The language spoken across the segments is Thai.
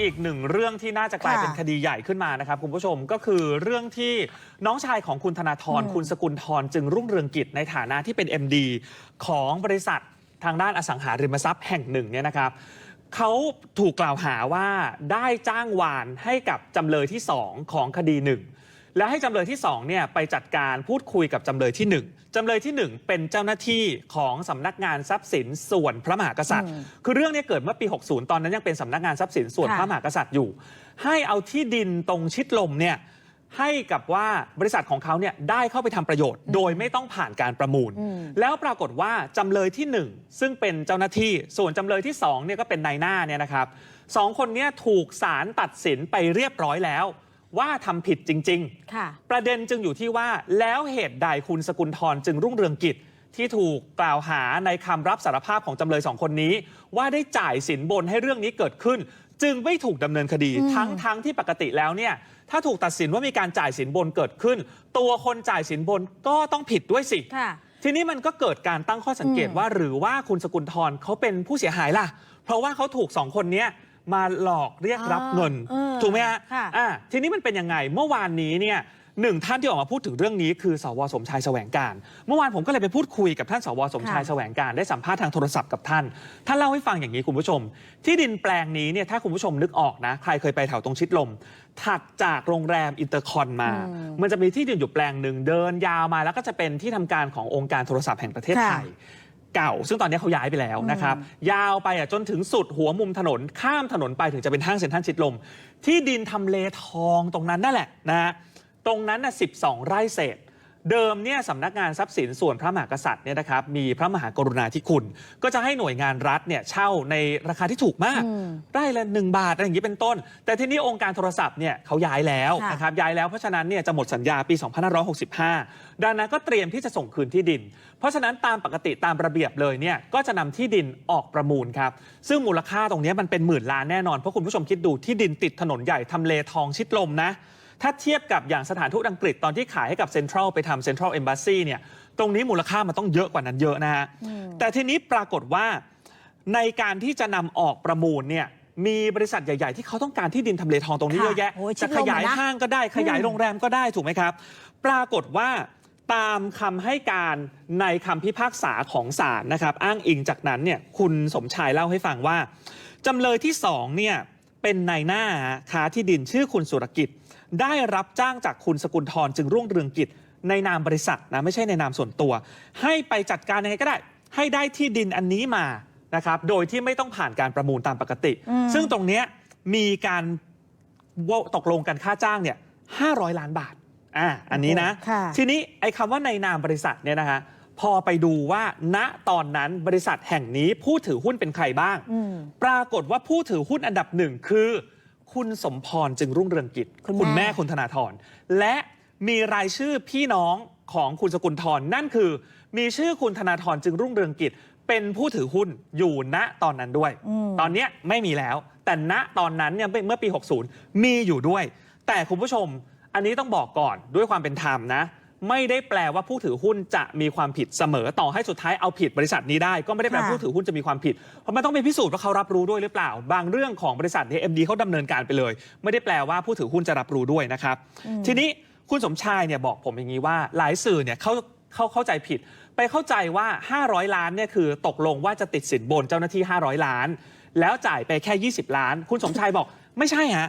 อีกหนึ่งเรื่องที่น่าจะกลายค่ะเป็นคดีใหญ่ขึ้นมานะครับคุณผู้ชมก็คือเรื่องที่น้องชายของคุณธนาธรอืมคุณสกุลธรจึงรุ่งเรืองกิจในฐานะที่เป็น MD ของบริษัททางด้านอสังหาริมทรัพย์แห่งหนึ่งเนี่ยนะครับเขาถูกกล่าวหาว่าได้จ้างวานให้กับจำเลยที่ 2 ของคดีหนึ่ง และให้จำเลยที่2เนี่ยไปจัดการพูดคุยกับจำเลยที่ 1จำเลยที่ 1 เป็นเจ้าหน้าที่ของสำนักงานทรัพย์สินส่วนพระมหากษัตริย์อืมคือเรื่องนี้เกิดเมื่อปี 60 ตอนนั้นยังเป็นสำนักงานทรัพย์สินส่วนค่ะพระมหากษัตริย์อยู่ ให้เอาที่ดินตรงชิดลมเนี่ยให้กับว่าบริษัทของเขาเนี่ยได้เข้าไปทำประโยชน์ โดยไม่ต้องผ่านการประมูลอืมแล้วปรากฏว่าจำเลยที่ 1 ซึ่งเป็นเจ้าหน้าที่ ส่วนจำเลยที่2เนี่ยก็เป็นนายหน้าเนี่ยนะครับสองคนเนี้ถูกศาลตัดสินไปเรียบร้อยแล้ว ว่าทำผิดจริงๆค่ะประเด็นจึงอยู่ที่ว่าแล้วเหตุใดคุณสกุลทรจึงรุ่งเรืองกิจที่ถูกกล่าวหาในคำรับสารภาพของจำเลยสองคนนี้ ว่าได้จ่ายสินบนให้เรื่องนี้เกิดขึ้น จึงไม่ถูกดำเนินคดีอืมทั้งทั้งที่ปกติแล้วเนี่ยถ้าถูกตัดสินว่ามีการจ่ายสินบนเกิดขึ้น ตัวคนจ่ายสินบนก็ต้องผิดด้วยสิค่ะทีนี้มันก็เกิดการตั้งข้อสังเกตอืมว่า หรือว่าคุณสกุลทรเขาเป็นผู้เสียหายล่ะ เพราะว่าเขาถูกสองคนเนี้ย มาหลอกเรียกรับเงินอ่าเออถูกไหมฮะค่ะ อ่าทีนี้มันเป็นยังไงเมื่อวานนี้เนี่ยหนึ่งท่านที่ออกมาพูดถึงเรื่องนี้คือสวสมชายแสวงการ เมื่อวานผมก็เลยไปพูดคุยกับท่านสวสมชายค่ะ แสวงการได้สัมภาษณ์ทางโทรศัพท์กับท่าน ท่านเล่าให้ฟังอย่างนี้คุณผู้ชม ที่ดินแปลงนี้เนี่ยถ้าคุณผู้ชมนึกออกนะ ใครเคยไปแถวตรงชิดลม ถัดจากโรงแรมอินเตอร์คอนมาอืมมันจะมีที่ดินอยู่แปลงหนึ่งเดินยาวมาแล้วก็จะเป็นที่ทำการขององค์การโทรศัพท์แห่งประเทศไทย เก่า ซึ่งตอนนี้เขาย้ายไปแล้วนะครับ ยาวไปอะจนถึงสุดหัวมุมถนนข้ามถนนไปถึงจะเป็นห้างเซ็นทรัลชิดลม ที่ดินทำเลทองตรงนั้นนั่นแหละนะฮะตรงนั้นน่ะ12 ไร่เศษ เดิมเนี่ยสำนักงานทรัพย์สินส่วนพระมหากษัตริย์เนี่ยนะครับมีพระมหากรุณาธิคุณ ก็จะให้หน่วยงานรัฐเนี่ยเช่าในราคาที่ถูกมาก อืมไร่ละ 1 บาทอะไรอย่างนี้เป็นต้น แต่ทีนี้องค์การโทรศัพท์เนี่ยเขาย้ายแล้วค่ะ นะครับย้ายแล้วเพราะฉะนั้นเนี่ยจะหมดสัญญาปี 2565 ดังนั้นก็เตรียมที่จะส่งคืนที่ดิน เพราะฉะนั้นตามปกติตามระเบียบเลยเนี่ยก็จะนำที่ดินออกประมูลครับซึ่งมูลค่าตรงนี้มันเป็นหมื่นล้านแน่นอนเพราะคุณผู้ชมคิดดูที่ดินติดถนนใหญ่ทำเลทองชิดลมนะ ถ้าเทียบกับอย่างสถานทูตอังกฤษตอนที่ขายให้กับเซ็นทรัลไปทำเซ็นทรัลเอมบ s ซีเนี่ยตรงนี้มูลค่ามันต้องเยอะกว่านั้นเยอะนะฮะอืมแต่ทีนี้ปรากฏว่าในการที่จะนำออกประมูลเนี่ยมีบริษัทใหญ่ ๆ ที่เขาต้องการที่ดินทำเลทองตรงนี้ค่ะเยอะแยะโอ้ยชิจะดขลมยายอะนะห้างก็ได้ขยายอืมโรงแรมก็ได้ถูกไหมครับ ปรากฏว่าตามคำให้การในคำพิพากษาของศาลนะครับ อ้างอิงจากนั้นเนี่ยคุณสมชายเล่าให้ฟังว่าจำเลยที่สองเนี่ย เป็นนายหน้าค้าที่ดินชื่อคุณสุรกิจ ได้รับจ้างจากคุณสกุลทรจึงรุ่งเรืองกิจ ในนามบริษัทนะไม่ใช่ในนามส่วนตัว ให้ไปจัดการยังไงก็ได้ ให้ได้ที่ดินอันนี้มานะครับโดยที่ไม่ต้องผ่านการประมูลตามปกติ อืม ซึ่งตรงเนี้ยมีการว่าตกลงกันค่าจ้างเนี่ย500 ล้านบาทอ่าอันนี้นะ ค่ะ ทีนี้ไอ้คำว่าในนามบริษัทเนี่ยนะคะ พอไปดูว่าณตอนนั้นบริษัทแห่งนี้ผู้ถือหุ้นเป็นใครบ้าง อืม ปรากฏว่าผู้ถือหุ้นอันดับหนึ่งคือ คุณสมพรจึงรุ่งเรืองกิจคุณแม่ แม่คุณธนาธรและมีรายชื่อพี่น้องของคุณสกุลทรนั่นคือ มีชื่อคุณธนาธรจึงรุ่งเรืองกิจ เป็นผู้ถือหุ้นอยู่ณตอนนั้นด้วย อืม ตอนเนี้ยไม่มีแล้ว แต่ณตอนนั้นเนี่ยเมื่อปี 60 มีอยู่ด้วย แต่คุณผู้ชมอันนี้ต้องบอกก่อนด้วยความเป็นธรรมนะ ไม่ได้แปลว่าผู้ถือหุ้นจะมีความผิดเสมอ ต่อให้สุดท้ายเอาผิดบริษัทนี้ได้ ก็ไม่ได้แปลว่าค่ะผู้ถือหุ้นจะมีความผิด เพราะมันต้องไปพิสูจน์ว่าเขารับรู้ด้วยหรือเปล่า บางเรื่องของบริษัทเนี่ยเอ็มดีเขาดำเนินการไปเลย ไม่ได้แปลว่าผู้ถือหุ้นจะรับรู้ด้วยนะครับอืมทีนี้คุณสมชายเนี่ยบอกผมอย่างนี้ว่าหลายสื่อเนี่ยเขาเขาเข้าใจผิด ไปเข้าใจว่า 500 ล้านเนี่ยคือตกลงว่าจะติดสินบนเจ้าหน้าที่ 500 ล้าน แล้วจ่ายไปแค่ 20 ล้าน คุณสมชายบอกไม่ใช่ฮะ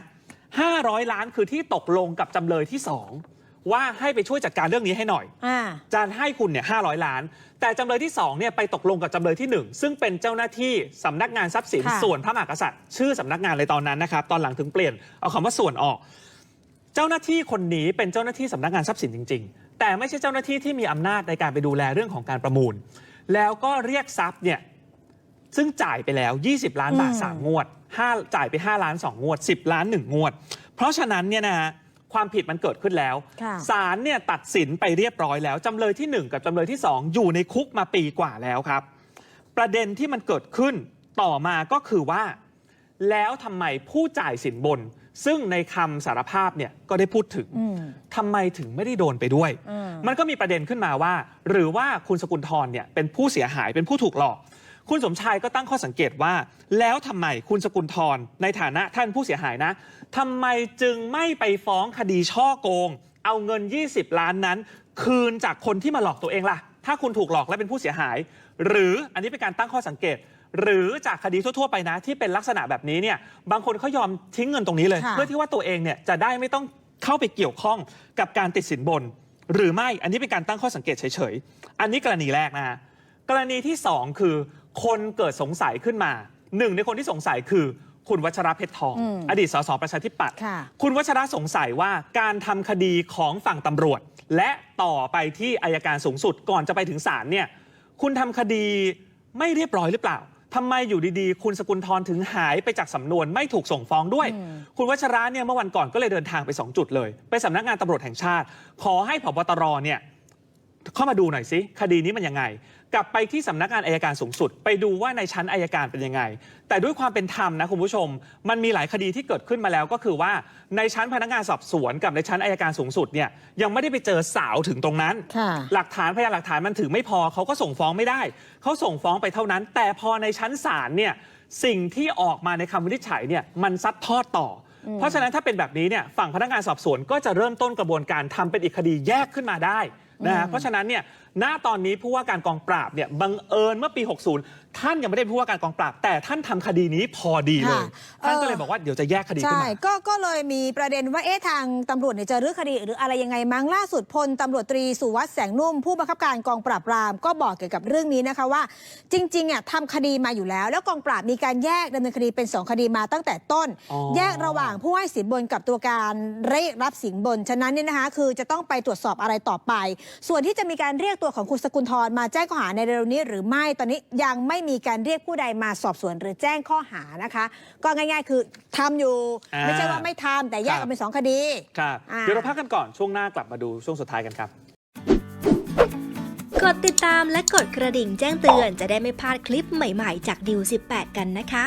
500 ล้านคือที่ตกลงกับจำเลยที่ 2 ว่าให้ไปช่วยจัดการเรื่องนี้ให้หน่อย อ่าจานให้คุณเนี่ย500ล้าน แต่จำเลยที่2เนี่ยไปตกลงกับจำเลยที่ 1 ซึ่งเป็นเจ้าหน้าที่สำนักงานทรัพย์สินค่ะ ส่วนพระมหากษัตริย์ ชื่อสำนักงานเลยตอนนั้นนะครับ ตอนหลังถึงเปลี่ยนเอาคำว่าส่วนออก เจ้าหน้าที่คนนี้เป็นเจ้าหน้าที่สำนักงานทรัพย์สินจริง ๆ แต่ไม่ใช่เจ้าหน้าที่ที่มีอำนาจในการไปดูแลเรื่องของการประมูล แล้วก็เรียกทรัพย์เนี่ยซึ่งจ่ายไปแล้ว 20 ล้านบาทอืมสามงวด5จ่ายไป 5 ล้าน 2 งวด 10 ล้าน 1 งวด เพราะฉะนั้นเนี่ยนะฮะ ความผิดมันเกิดขึ้นแล้วค่ะศาลเนี่ยตัดสินไปเรียบร้อยแล้วจำเลยที่ 1 กับจำเลยที่ 2 อยู่ในคุกมาปีกว่าแล้วครับ ประเด็นที่มันเกิดขึ้นต่อมาก็คือว่า แล้วทำไมผู้จ่ายสินบน ซึ่งในคำสารภาพเนี่ยก็ได้พูดถึงอืมทำไมถึงไม่ได้โดนไปด้วยอืมมันก็มีประเด็นขึ้นมาว่า หรือว่าคุณสกุลทรเนี่ยเป็นผู้เสียหายเป็นผู้ถูกหลอก คุณสมชายก็ตั้งข้อสังเกตว่า แล้วทำไมคุณสกุลทรในฐานะท่านผู้เสียหายนะทำไมจึงไม่ไปฟ้องคดีช่อโกง เอาเงิน 20 ล้านนั้น คืนจากคนที่มาหลอกตัวเองล่ะ ถ้าคุณถูกหลอกและเป็นผู้เสียหาย หรืออันนี้เป็นการตั้งข้อสังเกต หรือจากคดีทั่วๆไปนะ ที่เป็นลักษณะแบบนี้เนี่ยบางคนเขายอมทิ้งเงินตรงนี้เลย ค่ะ เพื่อที่ว่าตัวเองเนี่ยจะได้ไม่ต้องเข้าไปเกี่ยวข้องกับการติดสินบน หรือไม่อันนี้เป็นการตั้งข้อสังเกตเฉยๆอันนี้กรณีแรกนะฮะ กรณีที่ 2 คือ คนเกิดสงสัยขึ้นมาหนึ่งในคนที่สงสัยคือคุณวัชระเพชรทองอืมอดีตสสประชาธิปัตย์ค่ะคุณวัชระสงสัยว่าการทำคดีของฝั่งตำรวจ และต่อไปที่อายการสูงสุดก่อนจะไปถึงศาลเนี่ยคุณทำคดีไม่เรียบร้อยหรือเปล่าทำไมอยู่ดีๆ คุณสกุลทรถึงหายไปจากสำนวนไม่ถูกส่งฟ้องด้วยอืมคุณวัชระเนี่ยเมื่อวันก่อนก็เลยเดินทางไป 2 จุดเลย ไปสำนักงานตำรวจแห่งชาติ ขอให้ผบตรเนี่ย เข้ามาดูหน่อยสิคดีนี้มันยังไง กลับไปที่สำนักงานอายการสูงสุด ไปดูว่าในชั้นอายการเป็นยังไง แต่ด้วยความเป็นธรรมนะคุณผู้ชม มันมีหลายคดีที่เกิดขึ้นมาแล้วก็คือว่าในชั้นพนักงานสอบสวนกับในชั้นอายการสูงสุดเนี่ยยังไม่ได้ไปเจอสาวถึงตรงนั้นค่ะหลักฐานพยานหลักฐานมันถึงไม่พอเขาก็ส่งฟ้องไม่ได้เขาส่งฟ้องไปเท่านั้น แต่พอในชั้นศาลเนี่ยสิ่งที่ออกมาในคำวินิจฉัยเนี่ยมันซัดทอดต่ออเพราะฉะนั้นถ้าเป็นแบบนี้เนี่ยฝั่งพนักงานสอบสวนก็จะเริ่มต้นกระบวนการทำเป็นอีกคดีแยกขึ้นมาได้ นะฮะเพราะฉะนั้นเนี่ยณตอนนี้ผู้ว่าการกองปราบเนี่ยบังเอิญเมื่อปี 60ท่านยังไม่ได้เป็นผู้ว่าการกองปราบ แต่ท่านทำคดีนี้พอดีเลย ค่ะท่านก็เออเลยบอกว่าเดี๋ยวจะแยกคดีขึ้นใช่มา ก็ก็เลยมีประเด็นว่าเอ๊ะทางตำรวจเนี่ยจะรื้อคดีหรืออะไรยังไงมั้งล่าสุดพลตำรวจตรีสุวัสด์แสงนุ่ม ผู้บังคับการกองปราบปราม ก็บอกเกี่ยวกับเรื่องนี้นะคะว่า จริงๆอะทำคดีมาอยู่แล้ว แล้วกองปราบมีการแยกดำเนินคดีเป็น2คดีมาตั้งแต่ต้น อ๋อ แยกระหว่างผู้ให้สินบนกับตัวการเรียกรับสินบนฉะนั้นเนี่ยนะคะคือจะต้องไปตรวจสอบอะไรต่อไป ส่วนที่จะมีการเรียกตัวของคุณสกุลทรมาแจ้งข้อหาในเร็วๆนี้หรือไม่ตอนนี้ยังไม่มีการเรียกผู้ใดมาสอบสวนหรือแจ้งข้อหานะคะ ก็ง่าย ๆ คือทำอยู่ อ่า ไม่ใช่ว่าไม่ทำแต่แยกออกเป็นสองคดี ครับอ่า เดี๋ยวเราพักกันก่อนช่วงหน้ากลับมาดูช่วงสุดท้ายกันครับ กดติดตามและกดกระดิ่งแจ้งเตือนจะได้ไม่พลาดคลิปใหม่ๆ จากดิว18 กันนะคะ